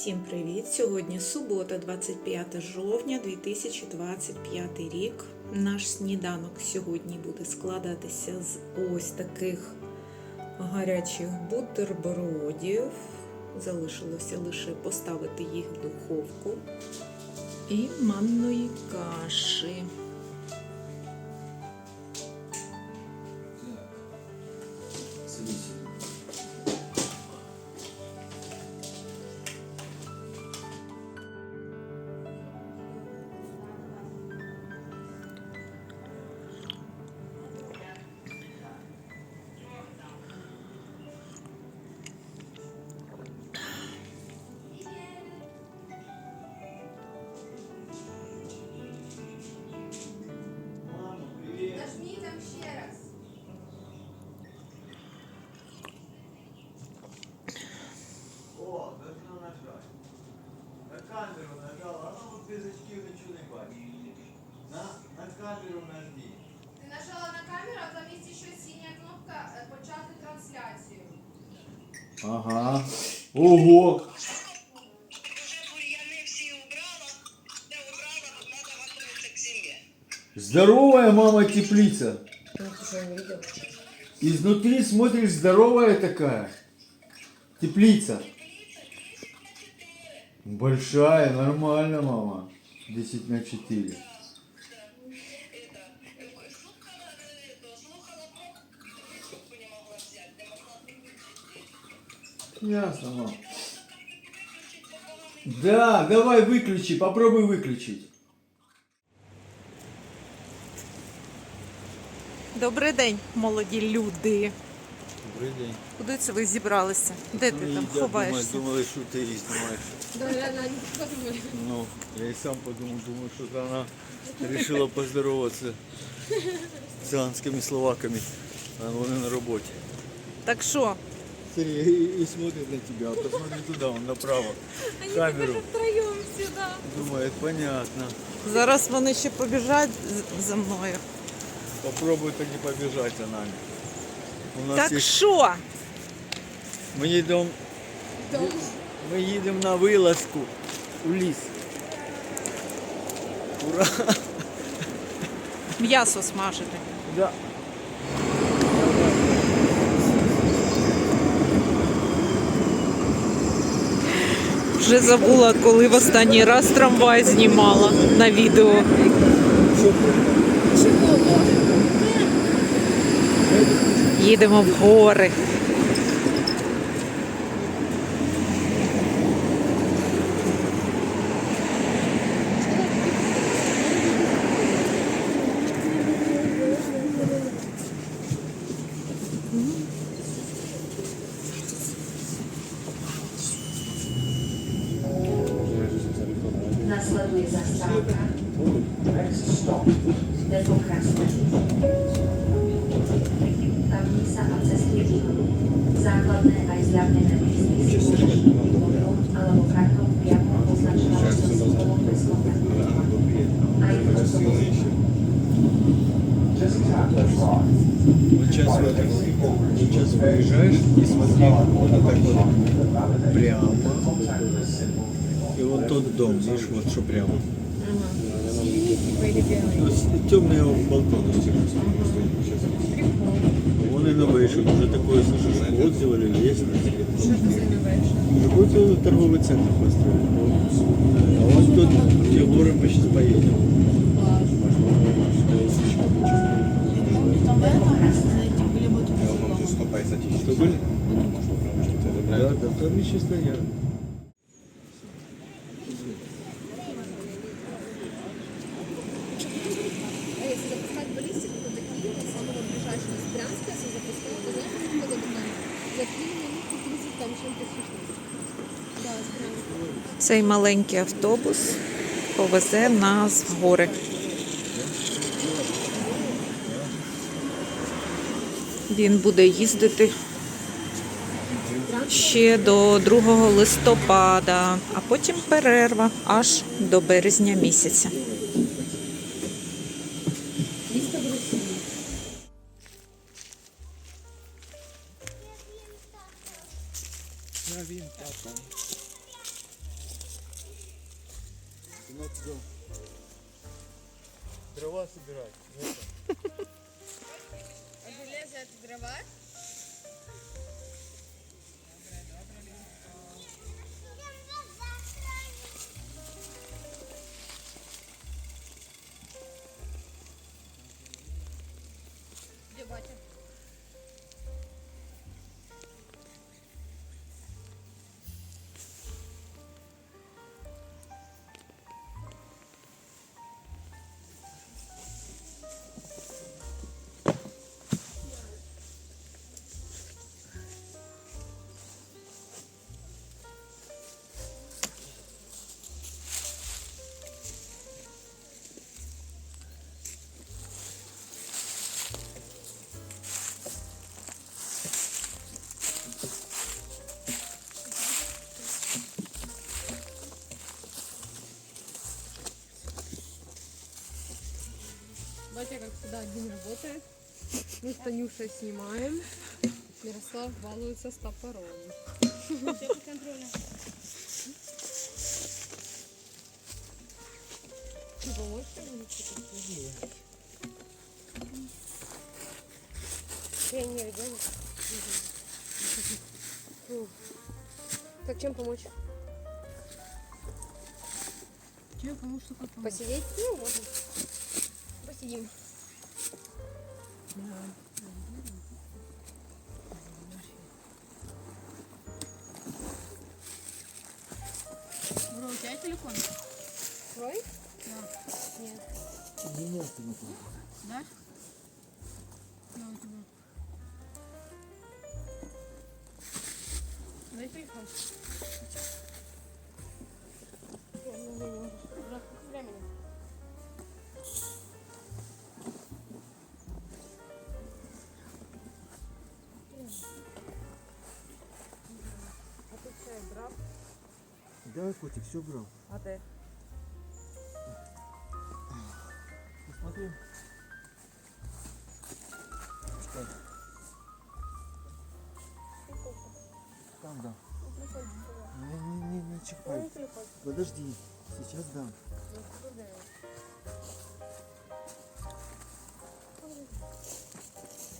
Всім привіт! Сьогодні субота, 25 жовтня 2025 рік. Наш сніданок сьогодні буде складатися з ось таких гарячих бутербродів. Залишилося лише поставити їх в духовку. І манної каші. К зиме. Здоровая мама теплица. Изнутри смотришь, здоровая такая. Теплица. Большая, нормально, мама. 10 на 4. Ясно, мам. Да, давай выключи, попробуй выключить. Добрий день, молоді люди. Добрий день. Куди це ви зібралися? Де ти там ховаєшся? Думали, що ти її знімаєш. Ну, я і сам подумав, думаю, що вона вирішила поздороватися з циганськими словаками, а вони на роботі. Так що? Сергій і, і смотрит на тебя, а посмотри туди, он направо. Камеру. втроєм сюди. Думает, понятно. Зараз вони ще побіжать з- за мною. Попробуй тоді побіжати за нами. У нас Так є... що? Ми їдемо. Ми їдемо на вилазку у ліс. Ура! М'ясо смажити. Да. Вже забула, коли в останній раз трамвай знімала на відео. Їдемо в гори. Základné aj môžete fotou alebo kartou priamo označovať so symbolom bez kontaktu. Aj v autobuse. Вот сейчас, в этом, сейчас выезжаешь и смотри, вот так вот прямо. И вот тот дом, видишь, вот что прямо. Есть темные балконы. Вон торговый центр построили. А вот тут, где горы мы сейчас поедем. Что были? Да, да, там еще стоят. Цей маленький автобус повезе нас в гори. Він буде їздити ще до 2 листопада, а потім перерва аж до березня місяця. Батя, как всегда, один работает. Мы с Танюшей снимаем. Мирослав балуется с топором. Я не ребенок. Так чем помочь? Чем помочь, что помочь? Посидеть? Ну, можно. Посидим. Бро, у тебя телефон? Твой? Да. Нет. Да? Да, у тебя. Дай телефон. Да, котик, все брал. А де? Посмотри. Что? Там, да. Не, не, не, не чихай. Подожди, сейчас дам.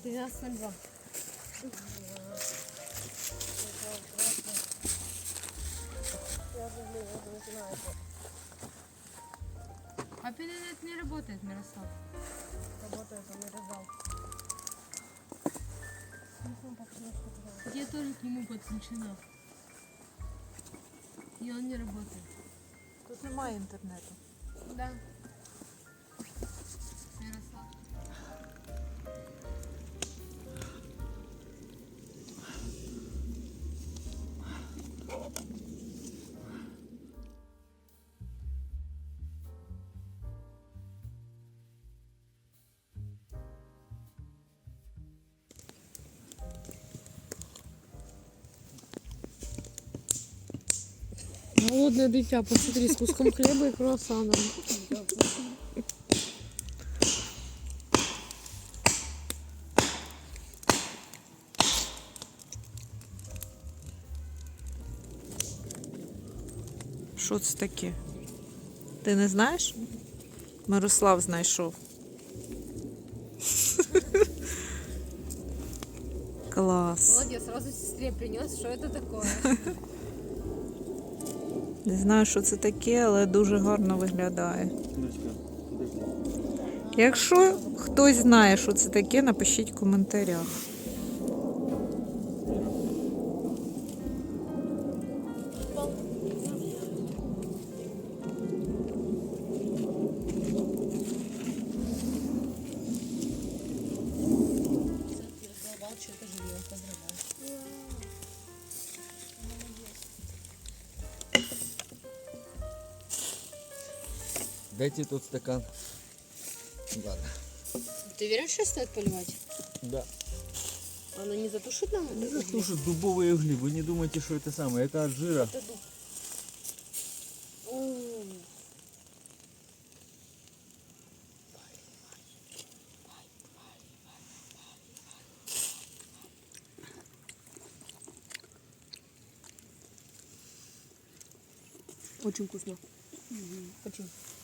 Тринадцать ноль два. А перед не работает, Мирослав. Работает, он не раздал. Я тоже к нему подключена. И он не работает. Тут немає інтернету. Да. Голодное дитя, посмотри, с куском хлеба и круассаном. Що це таке? Ти не знаєш? Мирослав знайшов. Клас. Молодец, сразу сестре принес, что это такое. Не знаю, що це таке, але дуже гарно виглядає. Якщо хтось знає, що це таке, напишіть в коментарях. Дайте тот стакан. Ладно. Ты уверен, что стоит поливать? Да. Она не затушит нам? Ну, слушай, дубовые угли. Вы не думайте, что это самое. Это от жира. Это дуб. Очень вкусно. Почув. Muničné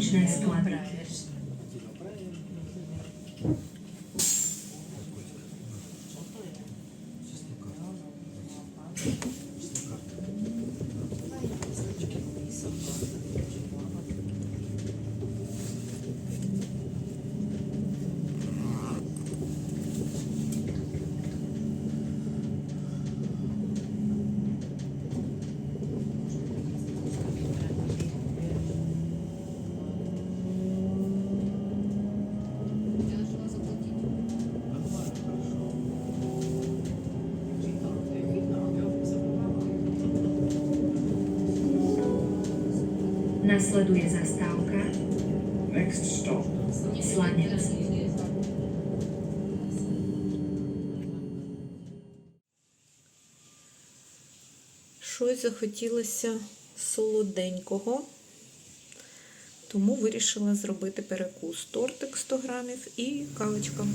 sklady. Я Щось захотілося солоденького, тому вирішила зробити перекус. Тортик 100 грамів і кавочка.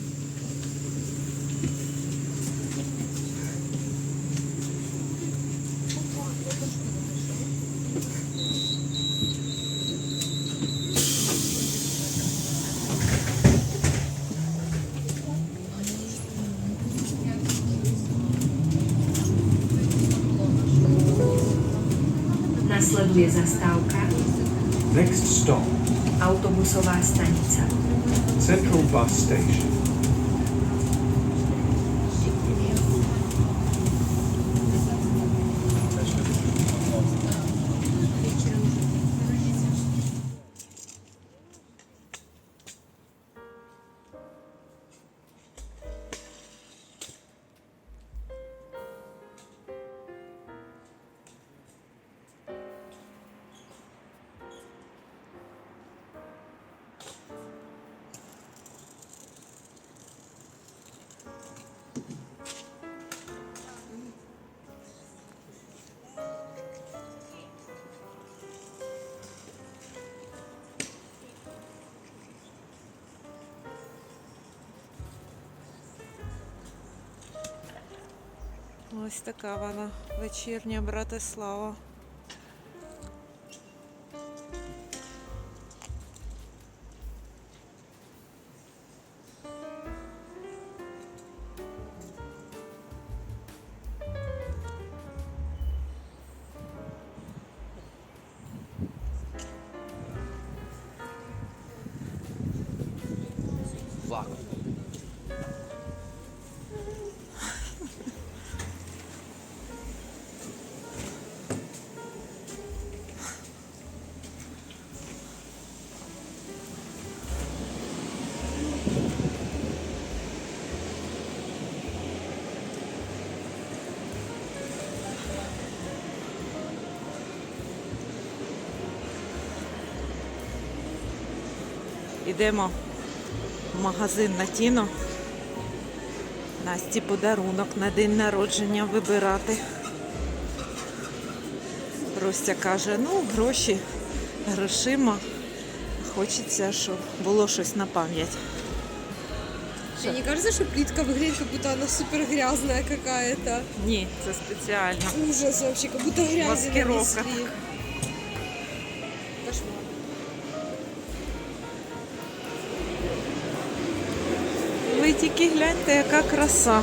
Next stop, autobusová stanica. Central Bus Station. Ось така вона вечірня Братислава. Ідемо в магазин на Тіно. Насті подарунок на день народження вибирати. Ростя каже, ну, гроші грошима. Хочеться, щоб було щось на пам'ять. Тебе не кажется, что плитка выглядит, как будто она супер грязная какая-то? Ні, це спеціально. Ужас вообще, как будто грязи Маскировка. нанесли. Кошмар. Ви тільки гляньте, яка краса.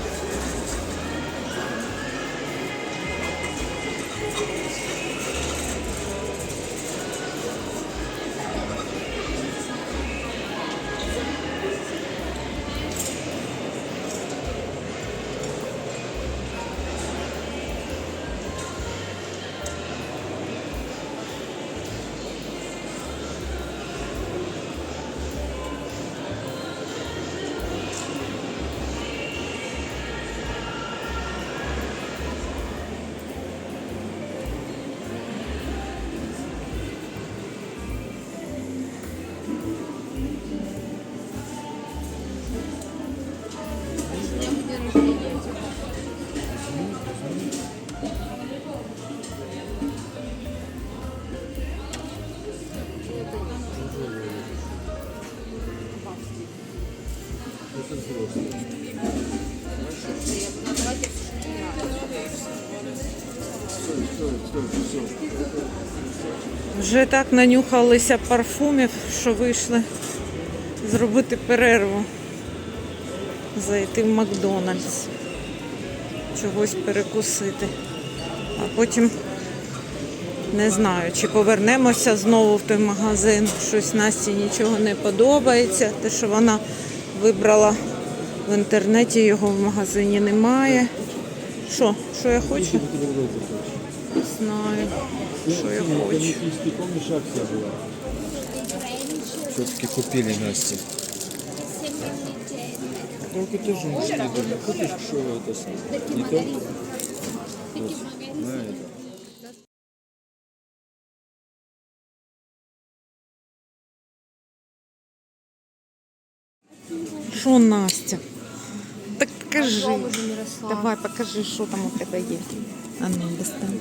Вже так нанюхалися парфумів, що вийшли зробити перерву, зайти в Макдональдс, чогось перекусити. А потім не знаю, чи повернемося знову в той магазин. Щось Насті нічого не подобається. Те, що вона вибрала в інтернеті, його в магазині немає. Що? Що я хочу? Знаю, Шаяхович. Все-таки купили Настя. Только ты же не купишь, что это не то. Вот, на это. Что, Настя? Так покажи. Давай, покажи, что там у тебя есть. А ну, достань.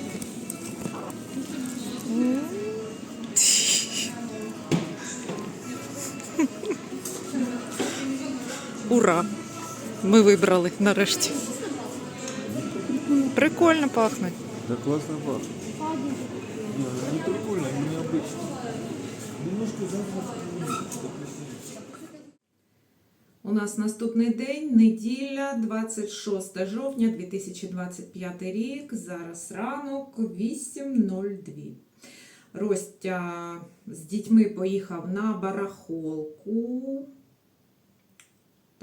Ура! Ми вибрали нарешті. Прикольно пахне. Да классно пахнет. Не, не прикольно, не необычно. Немножко. У нас наступний день, неділя, 26 жовтня 2025 рік. Зараз ранок 8.02. Ростя з дітьми поїхав на барахолку.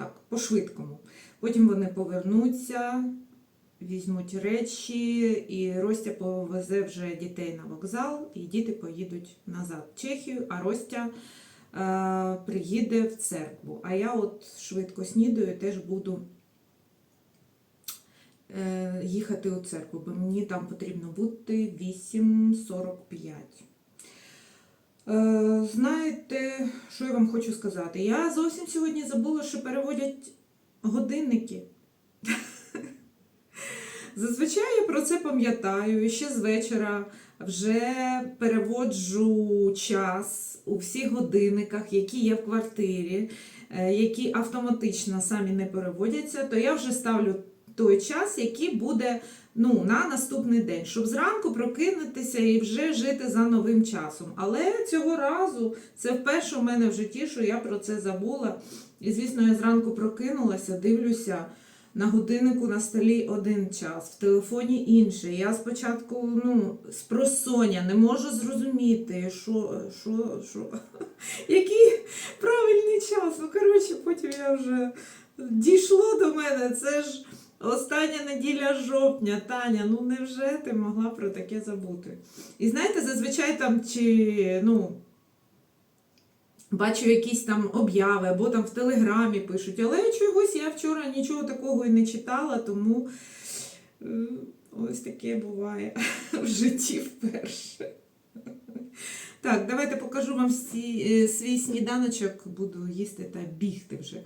Так, по-швидкому. Потім вони повернуться, візьмуть речі, і Ростя повезе вже дітей на вокзал, і діти поїдуть назад в Чехію, а Ростя е, приїде в церкву. А я от швидко снідаю, теж буду е, їхати у церкву, бо мені там потрібно бути 8.45. Е, знаєте, що я вам хочу сказати? Я зовсім сьогодні забула, що переводять годинники. Зазвичай я про це пам'ятаю і ще з вечора вже переводжу час у всіх годинниках, які є в квартирі, е, які автоматично самі не переводяться, то я вже ставлю той час, який буде ну, на наступний день, щоб зранку прокинутися і вже жити за новим часом. Але цього разу це вперше у мене в житті, що я про це забула. І, звісно, я зранку прокинулася, дивлюся. На годиннику на столі один час, в телефоні інший. Я спочатку ну, з не можу зрозуміти, що, що, що, який правильний час. Ну, коротше, потім я вже дійшло до мене. Це ж остання неділя жовтня, Таня. Ну невже ти могла про таке забути? І знаєте, зазвичай там чи ну. Бачу якісь там обяви або там в телеграмі пишуть, але чогось я вчора нічого такого і не читала, тому е, ось таке буває в житті вперше. Так, давайте покажу вам е, свій сніданочок, буду їсти та бігти вже.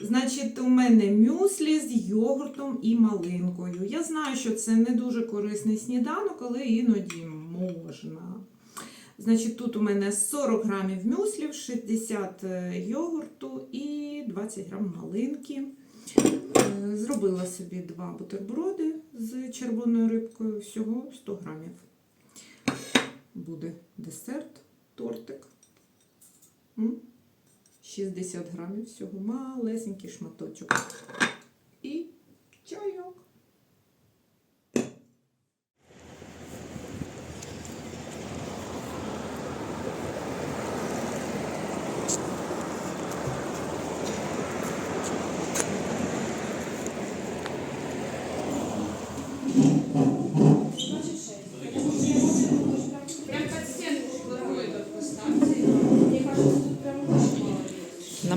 Значить, у мене мюслі з йогуртом і малинкою. Я знаю, що це не дуже корисний сніданок, але іноді можна. Значить, тут у мене 40 грамів мюслів, 60 йогурту і 20 грам малинки. Е, Зробила собі два бутерброди з червоною рибкою, всього 100 грамів. Буде десерт, тортик. М? 60 грамів всього, малесенький шматочок. І чайок.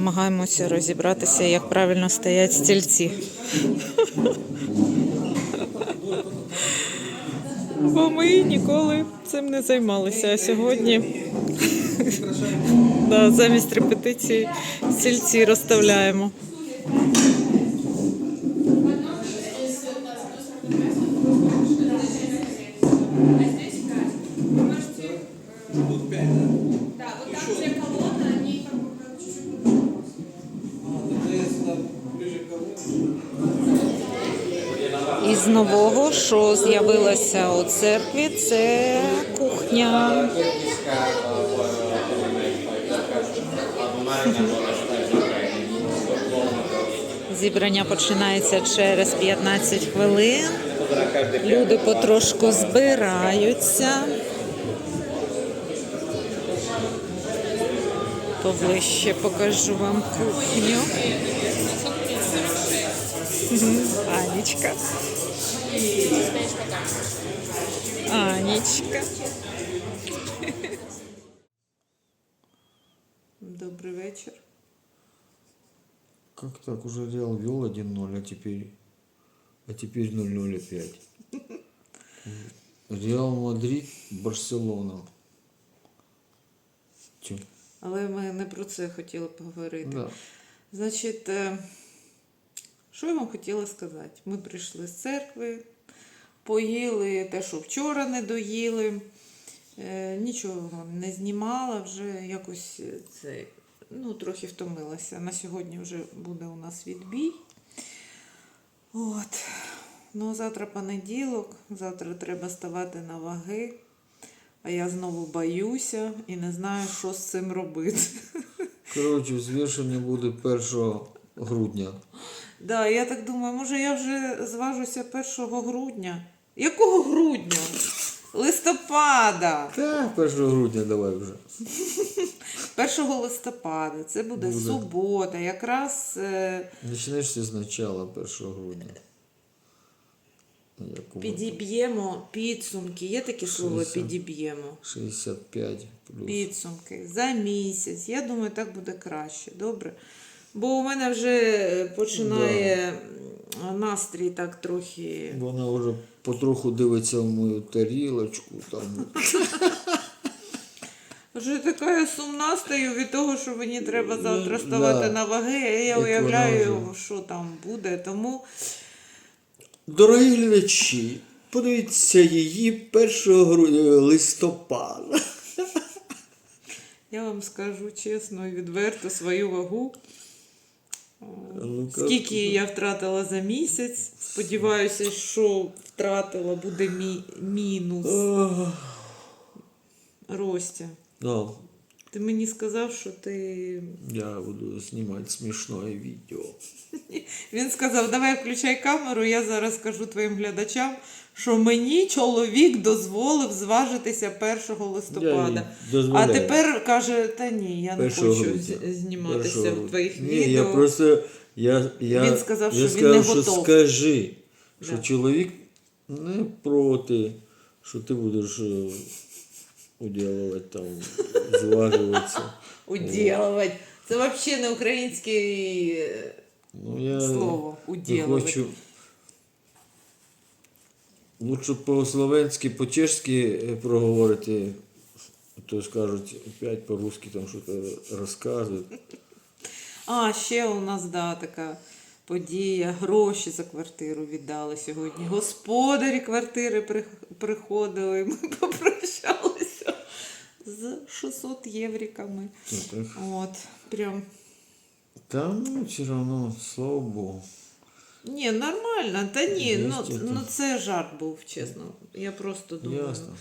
Намагаємося розібратися, як правильно стоять стільці. Бо ми ніколи цим не займалися. А сьогодні замість репетиції стільці розставляємо. Що з'явилося у церкві, це кухня. Зібрання починається через 15 хвилин. Люди потрошку збираються. Поближче покажу вам кухню. Мгм. Анечка. Анечка. Добрий вечір. Как так? Уже Реал вел 1-0, а теперь, а теперь 0-0 опять. Реал Мадрид, Барселона. Чё? Але ми не про це хотіли поговорити. Да. Значить, е, що я вам хотіла сказати? Ми прийшли з церкви, поїли те, що вчора не доїли. Е, Нічого не знімала, вже якось е, це, ну, трохи втомилася. На сьогодні вже буде у нас відбій. От. Ну, завтра понеділок, завтра треба ставати на ваги. А я знову боюся і не знаю, що з цим робити. Коротше, взвішення буде 1 грудня. Да, я так думаю, може я вже зважуся 1 грудня. Якого грудня? Листопада. Та 1 грудня давай вже. 1 листопада. Це буде, Буде. субота. Якраз е, Почнеш все спочатку 1 грудня. Як у- підіб'ємо підсумки. Є таке слово підіб'ємо. 65 плюс. Підсумки за місяць. Я думаю, так буде краще. Добре. Бо у мене вже починає м, настрій так трохи. Вона вже потроху дивиться в мою тарілочку. Там. Вже така я сумна стаю від того, що мені треба завтра Ну, ставати да. на ваги, а я Як уявляю, вже. що там буде. Тому Дорогі глядачі, подивіться її 1 грудня листопада. я вам скажу чесно і відверто свою вагу. Ну-ка. Скільки я втратила за місяць. Сподіваюся, що втратила, буде мі... мінус. Ростя, Да, ти мені сказав, що ти. я буду знімати смішне відео. Він сказав, давай включай камеру, я зараз скажу твоїм глядачам, що мені чоловік дозволив зважитися 1 листопада. А тепер каже, та ні, я не хочу грудня. зніматися Першого в твоїх грудня. відео. Ні, я просто. Я, я, Він сказав, я що він не сказав, що скажи, що Да. чоловік не проти, що ти будеш е, уділувати там, зважуватися. Уділувати. Це взагалі не українське Ну, я слово. Уділувати. хочу. Лучше по-словенськи, по-чешськи е, проговорити, то скажуть, опять по-русски там щось розказують. А, ще у нас да, така подія. Гроші за квартиру віддали сьогодні. Господарі квартири приходили. Ми попрощалися з 600 євриками. Так, От, прям. Там ну, все одно, слава Богу. Ні, нормально. Та ні, ну, ну це жарт був, чесно. Я просто думаю. Ясно.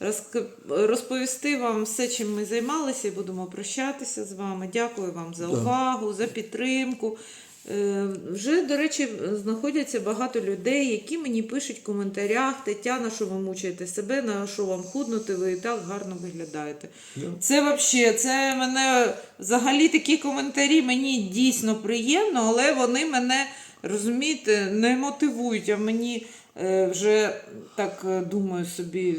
Розк- Розповісти вам все, чим ми займалися, і будемо прощатися з вами. Дякую вам за Да. увагу, за підтримку. Е, Вже, до речі, знаходяться багато людей, які мені пишуть в коментарях: Тетяна, що ви мучаєте себе, на що вам худнути, ви і так гарно виглядаєте. Да. Це взагалі, це мене взагалі такі коментарі мені дійсно приємно, але вони мене, розумієте, не мотивують. А мені е, вже так е, думаю собі,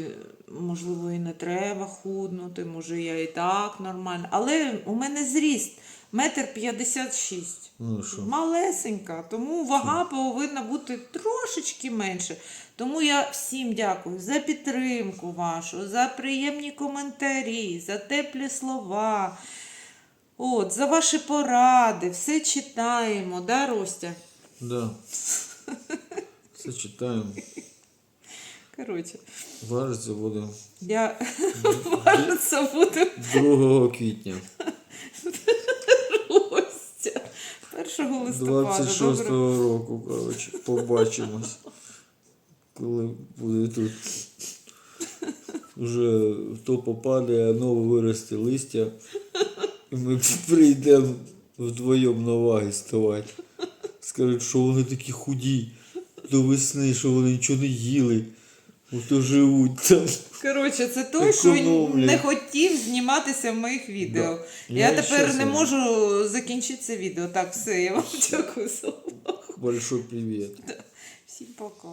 можливо, і не треба худнути, може я і так нормально. Але у мене зріст метр п'ятдесят шість. Ну що? Малесенька, тому вага повинна бути трошечки менше. Тому я всім дякую за підтримку вашу, за приємні коментарі, за теплі слова. От, за ваші поради, все читаємо, да, Ростя? Да. Все читаємо. Коротше, Важиться буде я важиться буде 2 квітня. Ростя. 1 листопада. 26 Добре. року, коротше, побачимось. Коли буде тут вже то попаде, а нове виросте листя. І ми прийдемо вдвоєм на ваги ставати. Скажуть, що вони такі худі до весни, що вони нічого не їли. Ото живуть там. Коротше, це той, що Економлять. не хотів зніматися в моїх відео. Да. Я, Я тепер щас не вам- можу закінчити це відео. Так, все, я вам дякую за увагу. Большой привіт. Всім пока.